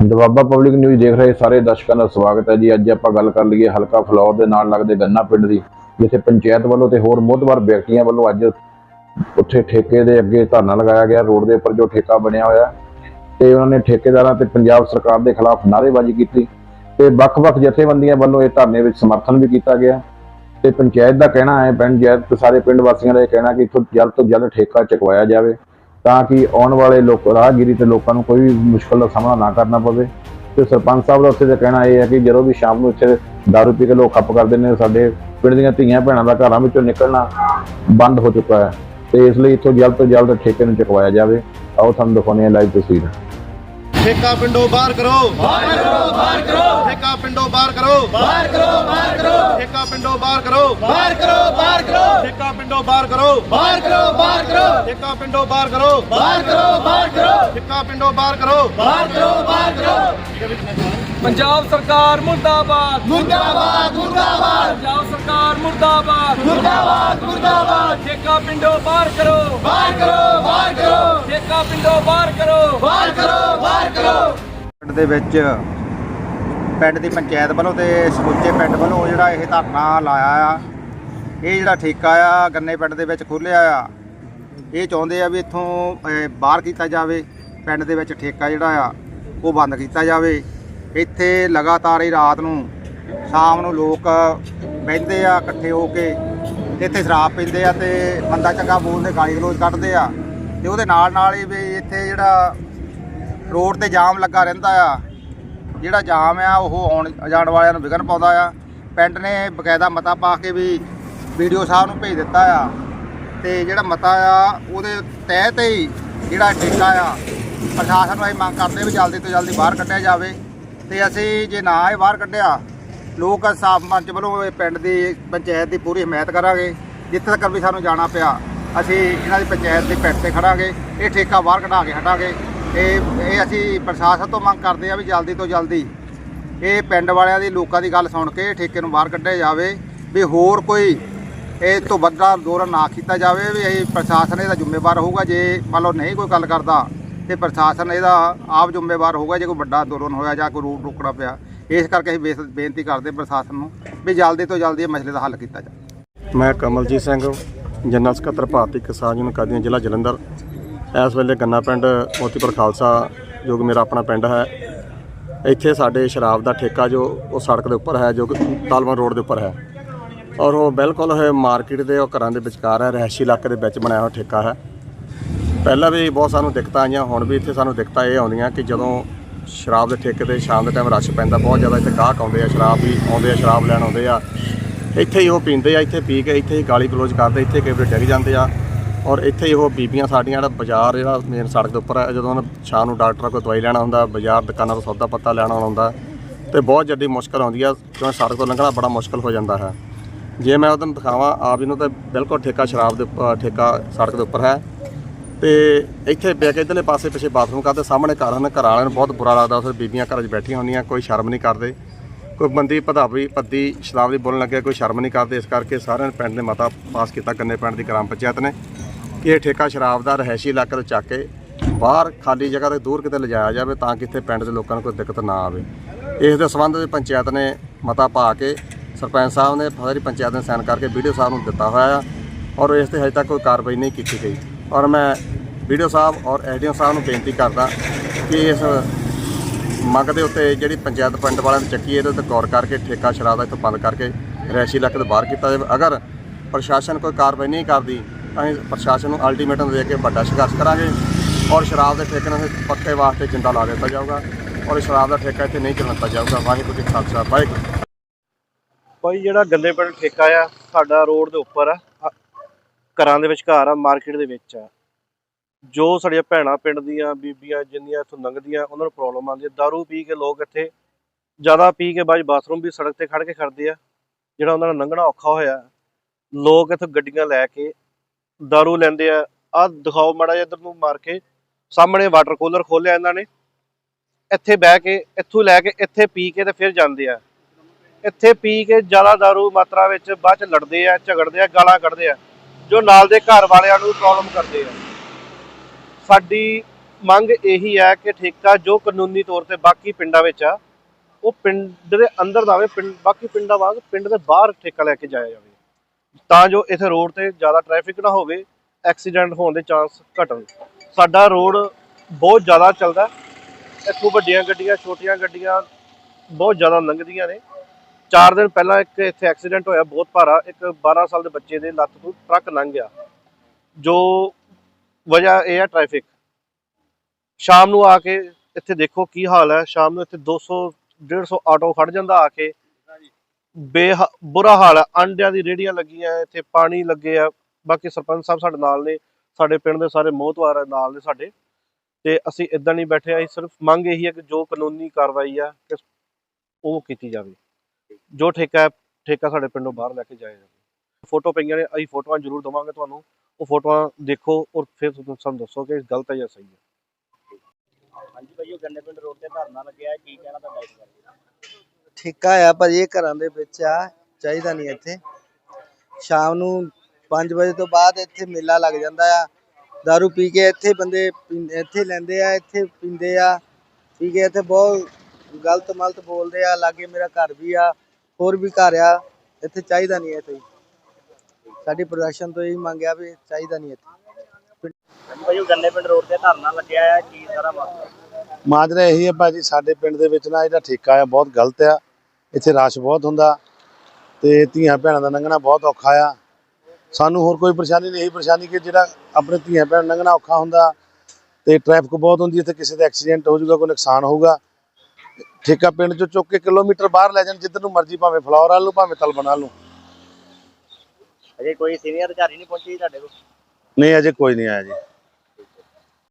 Doaba public news ਦੇਖ ਰਹੇ ਸਾਰੇ ਦਰਸ਼ਕਾਂ ਦਾ ਸਵਾਗਤ ਹੈ ਜੀ। ਅੱਜ ਆਪਾਂ ਗੱਲ ਕਰ ਲਈਏ ਹਲਕਾ ਫਲੌਰ ਦੇ ਨਾਲ ਲੱਗਦੇ ਗੰਨਾ ਪਿੰਡ ਦੀ, ਜਿੱਥੇ ਪੰਚਾਇਤ ਵੱਲੋਂ ਤੇ ਹੋਰ ਮੋਹਤਵਾਰ ਵਿਅਕਤੀਆਂ ਵੱਲੋਂ ਅੱਜ ਉੱਥੇ ਠੇਕੇ ਦੇ ਅੱਗੇ ਧਰਨਾ ਲਗਾਇਆ ਗਿਆ। ਰੋਡ ਦੇ ਉੱਪਰ ਜੋ ਠੇਕਾ ਬਣਿਆ ਹੋਇਆ, ਤੇ ਉਹਨਾਂ ਨੇ ਠੇਕੇਦਾਰਾਂ ਤੇ ਪੰਜਾਬ ਸਰਕਾਰ ਦੇ ਖਿਲਾਫ ਨਾਅਰੇਬਾਜ਼ੀ ਕੀਤੀ ਤੇ ਵੱਖ-ਵੱਖ ਜਥੇਬੰਦੀਆਂ ਵੱਲੋਂ ਇਹ ਧਰਨੇ ਵਿੱਚ ਸਮਰਥਨ ਵੀ ਕੀਤਾ ਗਿਆ। ਤੇ ਪੰਚਾਇਤ ਦਾ ਕਹਿਣਾ ਹੈ ਪੰਚਾਇਤ ਤੇ ਸਾਰੇ ਪਿੰਡ ਵਾਸੀਆਂ ਦਾ ਇਹ ਕਹਿਣਾ ਕਿ ਇੱਥੋਂ ਜਲਦ ਤੋਂ ਜਲਦ ਠੇਕਾ ਚੁਕਵਾਇਆ ਜਾਵੇ। ਤਾਂ ਕਿ ਆਉਣ ਵਾਲੇ ਲੋਕ ਰਾਹਗੀਰੀ ਤੇ ਲੋਕਾਂ ਨੂੰ ਕੋਈ ਵੀ ਮੁਸ਼ਕਲ ਦਾ ਸਾਹਮਣਾ ਨਾ ਕਰਨਾ ਪਵੇ। ਤੇ ਸਰਪੰਚ ਸਾਹਿਬ ਦਾ ਉੱਥੇ ਦਾ ਕਹਿਣਾ ਇਹ ਹੈ ਕਿ ਜਦੋਂ ਵੀ ਸ਼ਾਮ ਨੂੰ ਇੱਥੇ ਦਾਰੂ ਪੀ ਕੇ ਲੋਕ ਖੱਪ ਕਰਦੇ ਨੇ ਸਾਡੇ ਪਿੰਡ ਦੀਆਂ ਧੀਆਂ ਭੈਣਾਂ ਦਾ ਘਰਾਂ ਵਿੱਚੋਂ ਨਿਕਲਣਾ ਬੰਦ ਹੋ ਚੁੱਕਾ ਹੈ। ਤੇ ਇਸ ਲਈ ਇੱਥੋਂ ਜਲਦ ਤੋਂ ਜਲਦ ਠੇਕੇ ਨੂੰ ਚੁਕਵਾਇਆ ਜਾਵੇ। ਆਓ ਤੁਹਾਨੂੰ ਦਿਖਾਉਂਦੇ ਹਾਂ ਲਾਈਵ ਤਸਵੀਰ। ਠੇਕਾ ਪਿੰਡੋਂ ਬਾਹਰ ਕਰੋ। ਬਾਹਰ ਕਰੋ ਬਾਹਰ ਕਰੋ। ਠੇਕਾ ਪਿੰਡੋਂ ਬਾਹਰ ਕਰੋ। ਬਾਹਰ ਕਰੋ ਬਾਹਰ ਕਰੋ। ਠੇਕਾ ਪਿੰਡੋਂ ਬਾਹਰ ਕਰੋ। ਬਾਹਰ ਕਰੋ ਠੇਕਾ ਪਿੰਡੋਂ ਬਾਹਰ ਕਰੋ। ਬਾਹਰ ਕਰੋ ਬਾਹਰ ਕਰੋ। ਠੇਕਾ ਪਿੰਡੋਂ ਬਾਹਰ ਕਰੋ। ਬਾਹਰ ਕਰੋ ਬਾਹਰ ਕਰੋ। ਪੰਜਾਬ ਸਰਕਾਰ ਮੁਰਦਾਬਾਦ। ਮੁਰਦਾਬਾਦ ਮੁਰਦਾਬਾਦ। ਪੰਜਾਬ ਸਰਕਾਰ ਮੁਰਦਾਬਾਦ। ਮੁਰਦਾਬਾਦ ਮੁਰਦਾਬਾਦ। ਠੇਕਾ ਪਿੰਡੋਂ ਬਾਹਰ ਕਰੋ। ਬਾਹਰ ਕਰੋ ਬਾਹਰ ਕਰੋ। ਠੇਕਾ ਪਿੰਡੋਂ ਬਾਹਰ ਕਰੋ। ਬਾਹਰ ਕਰੋ ਬਾਹਰ ਕਰੋ। ਪਿੰਡ ਦੇ ਵਿੱਚ ਪਿੰਡ ਦੀ ਪੰਚਾਇਤ ਵੱਲੋਂ ਤੇ ਸਮੁੱਚੇ ਪਿੰਡ ਵੱਲੋਂ ਜਿਹੜਾ ਇਹ ਧਰਨਾ ਲਾਇਆ ਆ ਇਹ ਜਿਹੜਾ ਠੇਕਾ ਆ ਗੰਨੇ ਪਿੰਡ ਦੇ ਵਿੱਚ ਖੋਲ੍ਹਿਆ ਆ। ਇਹ ਚਾਹੁੰਦੇ ਆ ਵੀ ਇੱਥੋਂ ਅਹ, ਬਾਹਰ ਕੀਤਾ ਜਾਵੇ ਪਿੰਡ ਦੇ ਵਿੱਚ ਠੇਕਾ ਜਿਹੜਾ ਆ ਉਹ ਬੰਦ ਕੀਤਾ ਜਾਵੇ। ਇੱਥੇ ਲਗਾਤਾਰ ਹੀ ਰਾਤ ਨੂੰ ਸ਼ਾਮ ਨੂੰ ਲੋਕ ਬਹਿੰਦੇ ਆ ਇਕੱਠੇ ਹੋ ਕੇ ਤੇ ਇੱਥੇ ਸ਼ਰਾਬ ਪੀਂਦੇ ਆ ਤੇ ਬੰਦਾ ਚੰਗਾ ਬੋਲਦੇ ਗਾਲੀ ਗਲੋਚ ਕੱਢਦੇ ਆ। ਤੇ ਉਹਦੇ ਨਾਲ ਨਾਲ ਹੀ ਵੀ ਇੱਥੇ ਜਿਹੜਾ ਰੋਡ ਤੇ ਜਾਮ ਲੱਗਾ ਰਹਿੰਦਾ ਆ ਜਿਹੜਾ ਜਾਮ ਆ ਉਹ ਆਉਣ ਜਾਣ ਵਾਲਿਆਂ ਨੂੰ ਵਿਘਨ ਪਾਉਂਦਾ ਆ। ਪਿੰਡ ਨੇ ਬਕਾਇਦਾ ਮਤਾ ਪਾ ਕੇ ਵੀ ਵੀਡੀਓ ਸਾਹਿਬ ਨੂੰ ਭੇਜ ਦਿੱਤਾ ਆ। ਤੇ ਜਿਹੜਾ ਮਤਾ ਆ, ਉਹਦੇ ਤਹਿ 'ਤੇ ਹੀ ਜਿਹੜਾ ਠੇਕਾ ਆ, ਪ੍ਰਸ਼ਾਸਨ ਨੂੰ ਅਸੀਂ ਮੰਗ ਕਰਦੇ ਵੀ ਜਲਦੀ ਤੋਂ ਜਲਦੀ ਬਾਹਰ ਕੱਢਿਆ ਜਾਵੇ। ਤੇ ਅਸੀਂ ਜੇ ਨਾ ਇਹ ਬਾਹਰ ਕੱਢਿਆ, ਲੋਕ ਸਾਫ਼ ਮੰਚ ਵੱਲੋਂ ਇਹ ਪਿੰਡ ਦੀ ਪੰਚਾਇਤ ਦੀ ਪੂਰੀ ਹਮਾਇਤ ਕਰਾਂਗੇ। ਜਿੱਥੇ ਤੱਕ ਵੀ ਸਾਨੂੰ ਜਾਣਾ ਪਿਆ, ਅਸੀਂ ਇਹਨਾਂ ਦੀ ਪੰਚਾਇਤ ਦੇ ਪਿੰਡ ਤੇ ਖੜਾਂਗੇ, ਇਹ ਠੇਕਾ ਬਾਹਰ ਕਢਾ ਕੇ ਹਟਾਂਗੇ। ਇਹ ਇਹ ਅਸੀਂ ਪ੍ਰਸ਼ਾਸਨ ਤੋਂ ਮੰਗ ਕਰਦੇ ਆ ਵੀ ਜਲਦੀ ਤੋਂ ਜਲਦੀ ਇਹ ਪਿੰਡ ਵਾਲਿਆਂ ਦੀ, ਲੋਕਾਂ ਦੀ ਗੱਲ ਸੁਣ ਕੇ ਠੇਕੇ ਨੂੰ ਬਾਹਰ ਕੱਢਿਆ ਜਾਵੇ। ਵੀ ਹੋਰ ਕੋਈ ਇਹ ਤੋਂ ਵੱਡਾ ਅੰਦੋਲਨ ਨਾ ਕੀਤਾ ਜਾਵੇ ਵੀ ਇਹ ਪ੍ਰਸ਼ਾਸਨ ਇਹਦਾ ਜ਼ਿੰਮੇਵਾਰ ਹੋਊਗਾ। ਜੇ ਮੰਨ ਲਓ ਨਹੀਂ ਕੋਈ ਗੱਲ ਕਰਦਾ, ਤੇ ਪ੍ਰਸ਼ਾਸਨ ਇਹਦਾ ਆਪ ਜ਼ਿੰਮੇਵਾਰ ਹੋਊਗਾ ਜੇ ਕੋਈ ਵੱਡਾ ਅੰਦੋਲਨ ਹੋਇਆ ਜਾਂ ਕੋਈ ਰੂਟ ਰੋਕਣਾ ਪਿਆ। ਇਸ ਕਰਕੇ ਅਸੀਂ ਬੇਸ- ਬੇਨਤੀ ਕਰਦੇ ਪ੍ਰਸ਼ਾਸਨ ਨੂੰ ਵੀ ਜਲਦੀ ਤੋਂ ਜਲਦੀ ਇਹ ਮਸਲੇ ਦਾ ਹੱਲ ਕੀਤਾ ਜਾਵੇ। ਮੈਂ ਕਮਲਜੀਤ ਸਿੰਘ, ਜਨਰਲ ਸਕੱਤਰ ਭਾਰਤੀ ਕਿਸਾਨ ਯੂਨੀਅਨ ਕਾਦੀਆਂ ਜ਼ਿਲ੍ਹਾ ਜਲੰਧਰ। ਇਸ ਵੇਲੇ ਗੰਨਾ ਪਿੰਡ ਮੋਤੀਪੁਰ ਖਾਲਸਾ, ਜੋ ਕਿ ਮੇਰਾ ਆਪਣਾ ਪਿੰਡ ਹੈ। ਇੱਥੇ ਸਾਡੇ ਸ਼ਰਾਬ ਦਾ ਠੇਕਾ ਜੋ ਉਹ ਸੜਕ ਦੇ ਉੱਪਰ ਹੈ, ਜੋ ਕਿ ਤਾਲਵਨ ਰੋਡ ਦੇ ਉੱਪਰ ਹੈ। ਔਰ ਉਹ ਬਿਲਕੁਲ ਇਹ ਮਾਰਕੀਟ ਦੇ ਉਹ ਘਰਾਂ ਦੇ ਵਿਚਕਾਰ ਹੈ ਰਹਿਸ਼ੀ ਇਲਾਕੇ ਦੇ ਵਿੱਚ ਬਣਾਇਆ ਹੋਇਆ ਠੇਕਾ ਹੈ। ਪਹਿਲਾਂ ਵੀ ਬਹੁਤ ਸਾਨੂੰ ਦਿੱਕਤਾਂ ਆਈਆਂ, ਹੁਣ ਵੀ ਇੱਥੇ ਸਾਨੂੰ ਦਿੱਕਤਾਂ ਇਹ ਆਉਂਦੀਆਂ ਕਿ ਜਦੋਂ ਸ਼ਰਾਬ ਦੇ ਠੇਕੇ ਤੇ ਸ਼ਾਮ ਦੇ ਟਾਈਮ ਰਸ਼ ਪੈਂਦਾ, ਬਹੁਤ ਜ਼ਿਆਦਾ ਇੱਥੇ ਗਾਹਕ ਆਉਂਦੇ ਆ, ਸ਼ਰਾਬ ਵੀ ਆਉਂਦੇ ਆ, ਸ਼ਰਾਬ ਲੈਣ ਆਉਂਦੇ ਆ। ਇੱਥੇ ਹੀ ਉਹ ਪੀਂਦੇ ਆ, ਇੱਥੇ ਪੀ ਕੇ ਇੱਥੇ ਹੀ ਗਾਲੀ ਗਲੋਚ ਕਰਦੇ, ਇੱਥੇ ਕਈ ਵਾਰ ਡਿੱਗ ਜਾਂਦੇ ਆ। ਔਰ ਇੱਥੇ ਹੀ ਉਹ ਬੀਬੀਆਂ ਸਾਡੀਆਂ ਜਿਹੜਾ ਬਾਜ਼ਾਰ, ਜਿਹੜਾ ਮੇਨ ਸੜਕ ਦੇ ਉੱਪਰ ਹੈ, ਜਦੋਂ ਉਹਨਾਂ ਸ਼ਾਮ ਨੂੰ ਡਾਕਟਰਾਂ ਕੋਲ ਦਵਾਈ ਲੈਣਾ ਹੁੰਦਾ, ਬਾਜ਼ਾਰ ਦੁਕਾਨਾਂ ਤੋਂ ਸੌਦਾ ਪੱਤਾ ਲੈਣਾ ਹੁੰਦਾ, ਤੇ ਬਹੁਤ ਜੱਦੀ ਮੁਸ਼ਕਲ ਆਉਂਦੀ ਆ, ਕਿਉਂਕਿ ਸੜਕ ਤੋਂ ਲੰਘਣਾ ਬੜਾ ਮੁਸ਼ਕਲ ਹੋ ਜਾਂਦਾ ਹੈ। ਜੇ ਮੈਂ ਉਹਨੂੰ ਦਿਖਾਵਾਂ, ਆਪ ਇਹਨੂੰ ਤਾਂ ਬਿਲਕੁਲ ਠੇਕਾ ਸ਼ਰਾਬ ਦੇ ਠੇਕਾ ਸੜਕ ਦੇ ਉੱਪਰ ਹੈ। ਤੇ ਇੱਥੇ ਬੈ ਕੇ ਇਧਰਲੇ ਪਾਸੇ ਪਿੱਛੇ ਬਾਥਰੂਮ ਕਰਦੇ, ਸਾਹਮਣੇ ਘਰ ਹਨ, ਘਰ ਵਾਲਿਆਂ ਨੂੰ ਬਹੁਤ ਬੁਰਾ ਲੱਗਦਾ ਉਸ ਬੀਬੀਆਂ ਘਰਾਂ 'ਚ ਬੈਠੀਆਂ ਹੁੰਦੀਆਂ, ਕੋਈ ਸ਼ਰਮ ਨਹੀਂ ਕਰਦੇ। ਕੋਈ ਬੰਦੀ ਪਧਾਵੀ ਪੱਦੀ ਸ਼ਰਾਬ ਦੀ ਬੋਲਣ ਲੱਗਿਆ, ਕੋਈ ਸ਼ਰਮ ਨਹੀਂ ਕਰਦੇ, ਇਸ ਕਰਕੇ ਸਾਰਿਆਂ ਨੇ ਪਿੰਡ ਨੇ ਮਤਾ ਪਾਸ ਕੀਤਾ ਕੰਨੇ ਪਿੰਡ ਦੀ ਗ੍ਰਾਮ ਪੰਚਾਇਤ ਨੇ। ਕਿ ਇਹ ਠੇਕਾ ਸ਼ਰਾਬ ਦਾ ਰਹਿਸ਼ੀ ਇਲਾਕੇ ਤੋਂ ਚੱਕ ਕੇ ਬਾਹਰ ਖਾਲੀ ਜਗ੍ਹਾ ਤੇ ਦੂਰ ਕਿਤੇ ਲਿਜਾਇਆ ਜਾਵੇ, ਤਾਂ ਕਿ ਇੱਥੇ ਪਿੰਡ ਦੇ ਲੋਕਾਂ ਨੂੰ ਕੋਈ ਦਿੱਕਤ ਨਾ ਆਵੇ। ਇਸ ਦੇ ਸੰਬੰਧ ਵਿੱਚ ਪੰਚਾਇਤ ਨੇ ਮਤਾ ਪਾ ਕੇ ਸਰਪੰਚ ਸਾਹਿਬ ਨੇ ਸਾਰੀ ਪੰਚਾਇਤ ਨੇ ਸਾਈਨ ਕਰਕੇ ਵੀਡੀਓ ਸਾਹਿਬ ਨੂੰ ਦਿੱਤਾ ਹੋਇਆ ਆ ਔਰ ਇਸ ਤੇ ਹਜੇ ਤੱਕ ਕੋਈ ਕਾਰਵਾਈ ਨਹੀਂ ਕੀਤੀ ਗਈ। ਔਰ ਮੈਂ ਵੀਡੀਓ ਸਾਹਿਬ ਔਰ ਐਸਡੀਓ ਸਾਹਿਬ ਨੂੰ ਬੇਨਤੀ ਕਰਦਾ ਕਿ ਇਸ ਮੰਗ ਦੇ ਉੱਤੇ ਜਿਹੜੀ ਪੰਚਾਇਤ ਪਿੰਡ ਵਾਲਿਆਂ ਨੂੰ ਚੱਕੀ, ਇਹਦੇ ਉੱਤੇ ਗੌਰ ਕਰਕੇ, ਠੇਕਾ ਸ਼ਰਾਬ ਦਾ ਇੱਥੋਂ ਬੰਦ ਕਰਕੇ ਰੈਸ਼ੀ ਲੱਕ ਤੋਂ ਬਾਹਰ ਕੀਤਾ ਜਾਵੇ। ਅਗਰ ਪ੍ਰਸ਼ਾਸਨ ਕੋਈ ਕਾਰਵਾਈ ਨਹੀਂ ਕਰਦੀ ਅਸੀਂ ਪ੍ਰਸ਼ਾਸਨ ਨੂੰ ਅਲਟੀਮੇਟਮ ਦੇ ਕੇ ਵੱਡਾ ਸੰਘਰਸ਼ ਕਰਾਂਗੇ ਔਰ ਸ਼ਰਾਬ ਦੇ ਠੇਕੇ ਨੂੰ ਪੱਕੇ ਵਾਸਤੇ ਜਿੰਦਾ ਲਾ ਦਿੱਤਾ ਜਾਊਗਾ ਔਰ ਸ਼ਰਾਬ ਦਾ ਠੇਕਾ ਇੱਥੇ ਨਹੀਂ ਚੱਲਣ ਜਾਊਗਾ। ਵਾਹਿਗੁਰੂ ਜੀ ਖਾਲਸਾ, ਵਾਹਿਗੁਰੂ। ਭਾਈ ਜਿਹੜਾ ਗੰਦੇ ਪਿੰਡ ਠੇਕਾ ਆ ਸਾਡਾ ਰੋਡ ਦੇ ਉੱਪਰ ਆ ਅ- ਘਰਾਂ ਦੇ ਵਿਚਕਾਰ ਆ ਮਾਰਕੀਟ ਦੇ ਵਿੱਚ ਆ ਜੋ ਸਾਡੀਆਂ ਭੈਣਾਂ ਪਿੰਡ ਦੀਆਂ ਬੀਬੀਆਂ ਜਿੰਨੀਆਂ ਇੱਥੋਂ ਲੰਘਦੀਆਂ ਉਹਨਾਂ ਨੂੰ ਪ੍ਰੋਬਲਮ ਆਉਂਦੀ ਹੈ दारू ਪੀ ਕੇ ਲੋਕ ਇੱਥੇ ਜ਼ਿਆਦਾ ਪੀ ਕੇ ਬਾਅਦ 'ਚ ਬਾਥਰੂਮ ਵੀ ਸੜਕ ਤੇ ਖੜ ਕੇ ਕਰਦੇ ਆ ਜਿਹੜਾ ਉਹਨਾਂ ਨੂੰ ਲੰਘਣਾ ਔਖਾ ਹੋਇਆ ਲੋਕ ਇੱਥੋਂ ਗੱਡੀਆਂ ਲੈ ਕੇ दारू ਲੈਂਦੇ ਆ ਆ ਦਿਖਾਓ ਮਾੜਾ ਜਿਹਾ ਇੱਧਰ ਨੂੰ ਮਾਰ ਕੇ ਸਾਹਮਣੇ ਵਾਟਰ ਕੂਲਰ ਖੋਲਿਆ ਇਹਨਾਂ ਨੇ ਇੱਥੇ ਬਹਿ ਕੇ ਇੱਥੋਂ ਲੈ ਕੇ ਇੱਥੇ ਪੀ ਕੇ ਤੇ ਫਿਰ ਜਾਂਦੇ ਆ ਇੱਥੇ ਪੀ ਕੇ ਜ਼ਿਆਦਾ ਦਾਰੂ ਮਾਤਰਾ ਵਿੱਚ ਬਾਅਦ ਚ ਲੜਦੇ ਆ, ਝਗੜਦੇ ਆ, ਗਾਲਾਂ ਕੱਢਦੇ ਆ, ਜੋ ਨਾਲ ਦੇ ਘਰ ਵਾਲਿਆਂ ਨੂੰ ਪ੍ਰੋਬਲਮ ਕਰਦੇ ਆ। ਸਾਡੀ ਮੰਗ ਇਹੀ ਹੈ ਕਿ ਠੇਕਾ ਜੋ ਕਾਨੂੰਨੀ ਤੌਰ ਤੇ ਬਾਕੀ ਪਿੰਡਾਂ ਵਿੱਚ ਆ, ਉਹ ਪਿੰਡ ਦੇ ਅੰਦਰ ਦਾ ਆਵੇ, ਪਿੰਡ, ਬਾਕੀ ਪਿੰਡਾਂ ਵਾਂਗ ਪਿੰਡ ਦੇ ਬਾਹਰ ਠੇਕਾ ਲੈ ਕੇ ਜਾਇਆ ਜਾਵੇ। ਤਾਂ ਜੋ ਇੱਥੇ ਰੋਡ ਤੇ ਜ਼ਿਆਦਾ ਟ੍ਰੈਫਿਕ ਨਾ ਹੋਵੇ ਐਕਸੀਡੈਂਟ ਹੋਣ ਦੇ ਚਾਂਸ ਘਟਣ। ਸਾਡਾ ਰੋਡ ਬਹੁਤ ਜ਼ਿਆਦਾ ਚੱਲਦਾ ਇੱਥੋਂ ਵੱਡੀਆਂ ਗੱਡੀਆਂ, ਛੋਟੀਆਂ ਗੱਡੀਆਂ ਬਹੁਤ ਜ਼ਿਆਦਾ ਲੰਘਦੀਆਂ ਨੇ। ਚਾਰ ਦਿਨ ਪਹਿਲਾਂ ਇੱਕ ਇੱਥੇ ਐਕਸੀਡੈਂਟ ਹੋਇਆ ਬਹੁਤ ਭਾਰਾ, ਇੱਕ 12 ਸਾਲ ਦੇ ਬੱਚੇ ਦੇ ਲੱਤ ਤੋਂ ਟਰੱਕ ਲੰਘ ਗਿਆ। ਜੋ ਵਜ੍ਹਾ ਇਹ ਹੈ ਟ੍ਰੈਫਿਕ ਸ਼ਾਮ ਨੂੰ ਆ ਕੇ ਇੱਥੇ ਦੇਖੋ ਕੀ ਹਾਲ ਹੈ। ਸ਼ਾਮ ਨੂੰ ਇੱਥੇ 200 150 ਆਟੋ ਖੜ ਜਾਂਦਾ ਆ ਕੇ। ਬੇ ਬੁਰਾ ਹਾਲ ਹੈ। ਅੰਡਿਆਂ ਦੀ ਰੇੜੀਆਂ ਲੱਗੀਆਂ, ਇੱਥੇ ਪਾਣੀ ਲੱਗੇ ਆ। ਬਾਕੀ ਸਰਪੰਚ ਸਾਹਿਬ ਸਾਡੇ ਨਾਲ ਨੇ, ਸਾਡੇ ਪਿੰਡ ਦੇ ਸਾਰੇ ਮੋਹਤਵਾਰ ਨਾਲ ਨੇ ਸਾਡੇ। ਤੇ ਅਸੀਂ ਇਦਾਂ ਨਹੀਂ ਬੈਠੇ, ਅਸੀਂ ਸਿਰਫ ਮੰਗ ਇਹੀ ਹੈ ਕਿ ਜੋ ਕਾਨੂੰਨੀ ਕਾਰਵਾਈ ਆ ਕਿ ਉਹ ਕੀਤੀ ਜਾਵੇ। ਜੋ ਠੇਕਾ ਹੈ ਠੇਕਾ ਸਾਡੇ ਪਿੰਡੋਂ ਬਾਹਰ ਲੈ ਕੇ ਜਾਇਆ ਜਾਵੇ। ਫੋਟੋ ਪਈਆਂ ਨੇ ਅਸੀਂ ਫੋਟੋਆਂ ਜ਼ਰੂਰ ਦਵਾਂਗੇ ਤੁਹਾਨੂੰ। ਉਹ ਫੋਟੋਆਂ ਦੇਖੋ ਔਰ ਫਿਰ ਤੁਸੀਂ ਸਾਨੂੰ ਦੱਸੋ ਕਿ ਗਲਤ ਹੈ ਜਾਂ ਸਹੀ ਹੈ। ਹਾਂਜੀ ਭਾਈ ਉਹ ਗੰਨੇ ਪਿੰਡ ਰੋਡ ਤੇ ਧਰਨਾ ਲੱਗਿਆ ਹੈ ਕੀ ਕਹਿਣਾ ਤੁਹਾਡਾ ਇਸ ਬਾਰੇ? ਠੇਕਾ ਆ ਭਾਜੀ ਇਹ ਘਰਾਂ ਦੇ ਵਿੱਚ ਆ ਚਾਹੀਦਾ ਨਹੀਂ ਇੱਥੇ। ਸ਼ਾਮ ਨੂੰ 5 ਵਜੇ ਤੋਂ ਬਾਅਦ ਇੱਥੇ ਮੇਲਾ ਲੱਗ ਜਾਂਦਾ ਆ। दारू ਪੀ ਕੇ ਇੱਥੇ ਬੰਦੇ ਪੀਂ- ਇੱਥੇ ਲੈਂਦੇ ਆ ਇੱਥੇ ਪੀਂਦੇ ਆ। ਪੀ ਕੇ ਇੱਥੇ ਬਹੁਤ ਗਲਤ ਮਲਤ ਬੋਲਦੇ ਆ ਲਾਗੇ ਮੇਰਾ ਘਰ ਵੀ ਆ ਹੋਰ ਵੀ ਘਰ ਆ ਇੱਥੇ ਚਾਹੀਦਾ ਨਹੀਂ ਇੱਥੇ ਸਾਡੀ ਪ੍ਰੋਡਕਸ਼ਨ ਤੋਂ ਇਹੀ ਮੰਗਿਆ ਵੀ ਚਾਹੀਦਾ ਨਹੀਂ ਇੱਥੇ। ਭਾਈ ਉਹ ਗੰਨੇ ਪਿੰਡ ਰੋਡ ਤੇ ਧਰਨਾ ਲੱਗਿਆ ਹੈ ਕੀ ਸਾਰਾ ਮਸਲਾ ਮਾਜਰਾ ਇਹੀ ਹੈ ਭਾਜੀ ਸਾਡੇ ਪਿੰਡ ਦੇ ਵਿੱਚ ਨਾ ਜਿਹੜਾ ਠੇਕਾ ਆ ਬਹੁਤ ਗਲਤ ਆ। ਇੱਥੇ ਰਸ਼ ਬਹੁਤ ਹੁੰਦਾ ਤੇ ਧੀਆਂ ਭੈਣਾਂ ਦਾ ਲੰਘਣਾ ਬਹੁਤ ਔਖਾ ਆ। ਸਾਨੂੰ ਹੋਰ ਕੋਈ ਪਰੇਸ਼ਾਨੀ ਨਹੀਂ ਇਹੀ ਪਰੇਸ਼ਾਨੀ ਕਿ ਜਿਹੜਾ ਆਪਣੇ ਧੀਆਂ ਭੈਣ ਲੰਘਣਾ ਔਖਾ ਹੁੰਦਾ ਤੇ ਟ੍ਰੈਫਿਕ ਬਹੁਤ ਹੁੰਦੀ ਇੱਥੇ ਕਿਸੇ ਦਾ ਐਕਸੀਡੈਂਟ ਹੋ ਜਾਊਗਾ ਕੋਈ ਨੁਕਸਾਨ ਹੋਊਗਾ। ਠੇਕਾ ਪਿੰਡ ਚੋਂ ਚੁੱਕ ਕੇ ਕਿਲੋਮੀਟਰ ਬਾਹਰ ਲੈ ਜਾਣ ਜਿੱਧਰ ਨੂੰ ਮਰਜ਼ੀ ਭਾਵੇਂ ਫਲੋਰ ਵੱਲ ਨੂੰ ਭਾਵੇਂ ਤਲਬਨ ਵੱਲ ਨੂੰ। ਅਜੇ ਕੋਈ ਸੀਨੀਅਰ ਅਧਿਕਾਰੀ ਨਹੀਂ ਪਹੁੰਚੀ ਤੁਹਾਡੇ ਕੋਲ? ਨਹੀਂ ਅਜੇ ਕੋਈ ਨਹੀਂ ਆਇਆ ਜੀ।